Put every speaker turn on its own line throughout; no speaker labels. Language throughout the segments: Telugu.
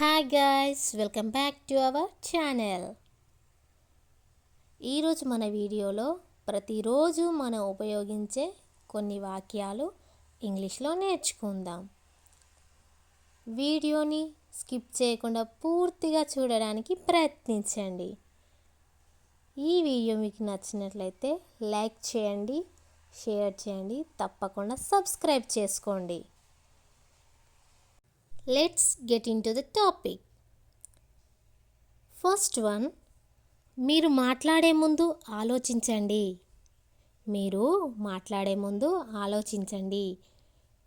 Hi guys welcome back to our channel ఈరోజు మన వీడియోలో ప్రతిరోజు మనం ఉపయోగించే కొన్ని వాక్యాలు ఇంగ్లీష్లో నేర్చుకుందాం. వీడియోని స్కిప్ చేయకుండా పూర్తిగా చూడడానికి ప్రయత్నించండి. ఈ వీడియో మీకు నచ్చినట్లయితే లైక్ చేయండి షేర్ చేయండి తప్పకుండా సబ్స్క్రైబ్ చేసుకోండి. Let's get into the topic first one మీరు మాట్లాడే ముందు ఆలోచించండి. మీరు మాట్లాడే ముందు ఆలోచించండి.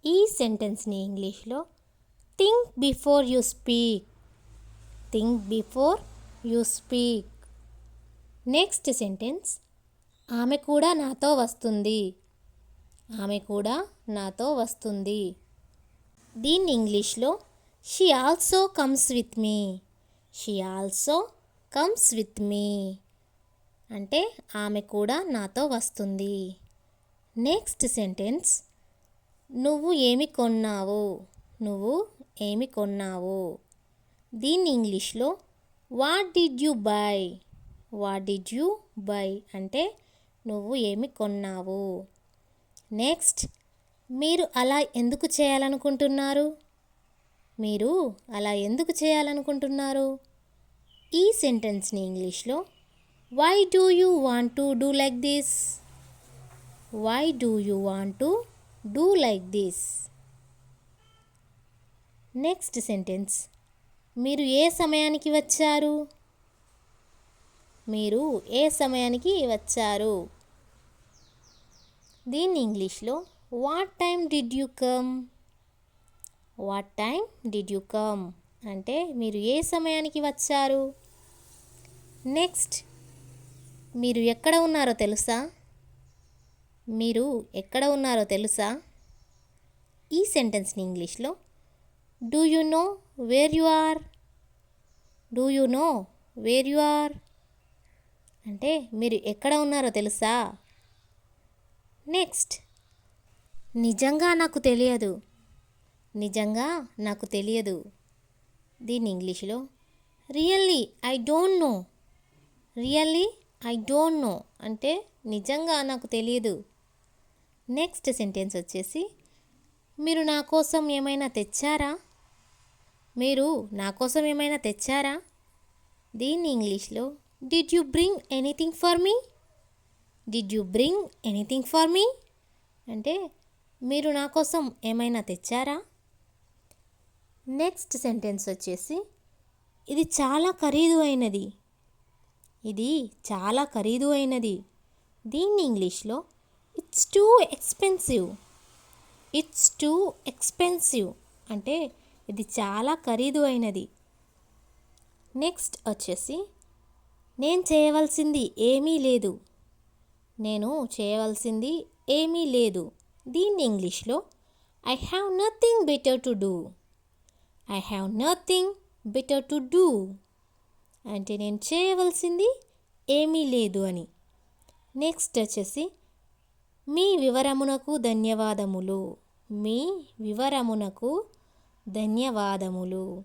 ఈ సెంటెన్స్ని ఇంగ్లీష్లో think before you speak think before you speak next sentence ఆమె కూడా నాతో వస్తుంది. ఆమె కూడా నాతో వస్తుంది. దీన్ని ఇంగ్లీష్లో she also comes with me she also comes with me అంటే ఆమె కూడా నాతో వస్తుంది. నెక్స్ట్ సెంటెన్స్ నువ్వు ఏమి కొన్నావు? నువ్వు ఏమి కొన్నావు? దీన్ని ఇంగ్లీష్లో what did you buy what did you buy అంటే నువ్వు ఏమి కొన్నావు? నెక్స్ట్ మీరు అలా ఎందుకు చేయాలనుకుంటున్నారు? మీరు అలా ఎందుకు చేయాలనుకుంటున్నారు? ఈ సెంటెన్స్ని ఇంగ్లీష్లో why do you want to do like this why do you want to do like this next sentence మీరు ఏ సమయానికి వచ్చారు? మీరు ఏ సమయానికి వచ్చారు? దీన్ని ఇంగ్లీష్లో what time did you come what time did you come అంటే మీరు ఏ సమయానికి వచ్చారు? నెక్స్ట్ మీరు ఎక్కడ ఉన్నారో తెలుసా? మీరు ఎక్కడ ఉన్నారో తెలుసా? ఈ సెంటెన్స్ని ఇంగ్లీష్లో do you know where you are do you know where you are అంటే మీరు ఎక్కడ ఉన్నారో తెలుసా? నెక్స్ట్ నిజంగా నాకు తెలియదు. నిజంగా నాకు తెలియదు. దీని ఇంగ్లీష్లో really I don't know. Really I don't know. అంటే నిజంగా నాకు తెలియదు. నెక్స్ట్ సెంటెన్స్ వచ్చేసి మీరు నా కోసం ఏమైనా తెచ్చారా? మీరు నా కోసం ఏమైనా తెచ్చారా? దీన్ని ఇంగ్లీష్లో did you bring anything for me did you bring anything for me అంటే మీరు నా కోసం ఏమైనా తెచ్చారా? నెక్స్ట్ సెంటెన్స్ వచ్చేసి ఇది చాలా ఖరీదు అయినది ఇది చాలా ఖరీదు అయినది దీన్ని ఇంగ్లీష్లో it's too expensive it's too expensive అంటే ఇది చాలా ఖరీదు అయినది నెక్స్ట్ వచ్చేసి నేను చేయవలసింది ఏమీ లేదు. నేను చేయవలసింది ఏమీ లేదు. దీన్ని ఇంగ్లీష్లో I have nothing better to do I have nothing better to do అంటే నేను చేయవలసింది ఏమీ లేదు అని. నెక్స్ట్ వచ్చేసి మీ వివరమునకు ధన్యవాదములు. మీ వివరమునకు ధన్యవాదములు.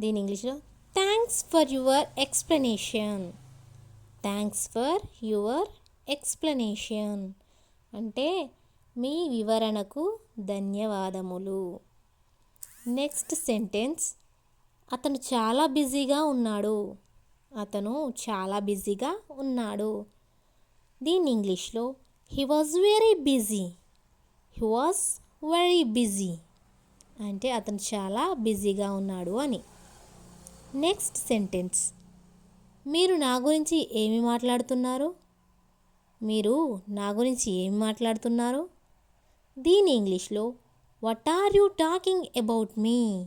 దీని ఇంగ్లీష్లో thanks for your explanation thanks for your explanation అంటే మీ వివరణకు ధన్యవాదములు. నెక్స్ట్ సెంటెన్స్ అతను చాలా బిజీగా ఉన్నాడు. అతను చాలా బిజీగా ఉన్నాడు. దీని ఇంగ్లీష్లో he was very busy he was very busy అంటే అతను చాలా బిజీగా ఉన్నాడు అని. నెక్స్ట్ సెంటెన్స్ మీరు నా గురించి ఏమి మాట్లాడుతున్నారు? మీరు నా గురించి ఏమి మాట్లాడుతున్నారు? దీని ఇంగ్లీష్లో what are you talking about me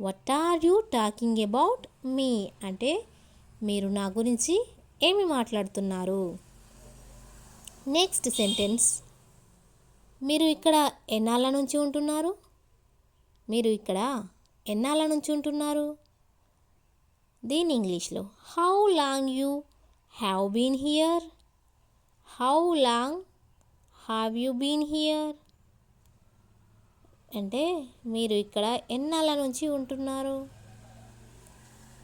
what are you talking about me అంటే మీరు నా గురించి ఏమి మాట్లాడుతున్నారు? నెక్స్ట్ సెంటెన్స్ మీరు ఇక్కడ ఎన్నాళ్ళ నుంచి ఉంటున్నారు? మీరు ఇక్కడ ఎన్నాళ్ళ నుంచి ఉంటున్నారు? దీని ఇంగ్లీష్లో how long you have been here how long have you been here అంటే మీరు ఇక్కడ ఎన్నాళ్ళ నుంచి ఉంటున్నారు?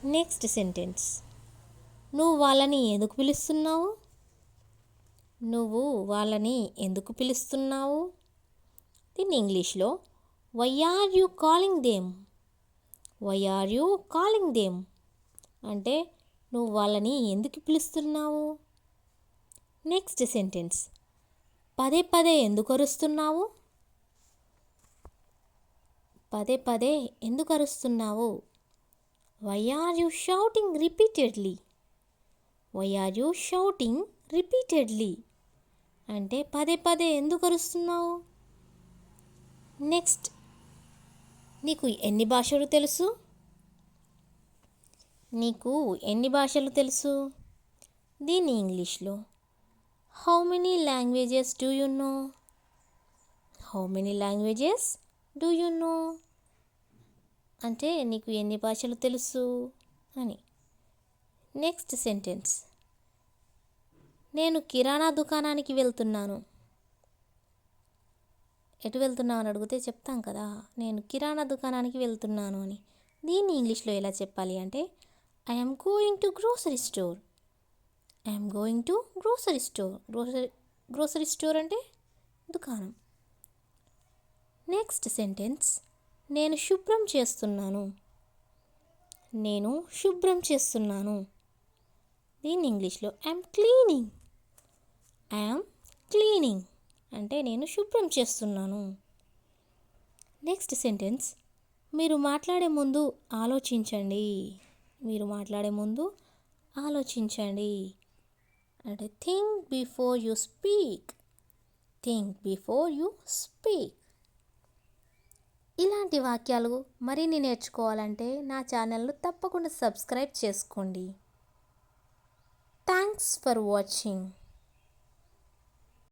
నెక్స్ట్ సెంటెన్స్ నువ్వు వాళ్ళని ఎందుకు పిలుస్తున్నావు? నువ్వు వాళ్ళని ఎందుకు పిలుస్తున్నావు? దీన్ని ఇంగ్లీష్లో why are you calling them why are you calling them అంటే నువ్వు వాళ్ళని ఎందుకు పిలుస్తున్నావు? నెక్స్ట్ సెంటెన్స్ పదే పదే ఎందుకు అరుస్తున్నావు? పదే పదే ఎందుకు అరుస్తున్నావు? Why are you shouting repeatedly why are you shouting repeatedly అంటే పదే పదే ఎందుకు అరుస్తున్నావు? నెక్స్ట్ నీకు ఎన్ని భాషలు తెలుసు? నీకు ఎన్ని భాషలు తెలుసు? దీన్ని ఇంగ్లీష్లో. How many languages do you know how many languages do you know అంటే నీకు ఎన్ని భాషలు తెలుసు అని. నెక్స్ట్ సెంటెన్స్ నేను కిరాణా దుకాణానికి వెళ్తున్నాను. ఎటు వెళ్తున్నావు అని అడిగితే చెప్తాం కదా. నేను కిరాణా దుకాణానికి వెళ్తున్నాను అని. దీన్ని ఇంగ్లీష్లో ఎలా చెప్పాలి అంటే I'm going to grocery store I'm going to grocery store grocery grocery store అంటే దుకాణం. నెక్స్ట్ సెంటెన్స్ నేను శుభ్రం చేస్తున్నాను. నేను శుభ్రం చేస్తున్నాను. దీన్ని ఇంగ్లీష్లో ఐఎమ్ క్లీనింగ్ ఐఎమ్ క్లీనింగ్ అంటే నేను శుభ్రం చేస్తున్నాను. నెక్స్ట్ సెంటెన్స్ మీరు మాట్లాడే ముందు ఆలోచించండి. మీరు మాట్లాడే ముందు ఆలోచించండి. అంటే think before you speak think before you speak ఇలాంటి వాక్యాలు మరిన్ని నేర్చుకోవాలంటే నా ఛానల్ను తప్పకుండా సబ్స్క్రైబ్ చేసుకోండి. Thanks for watching.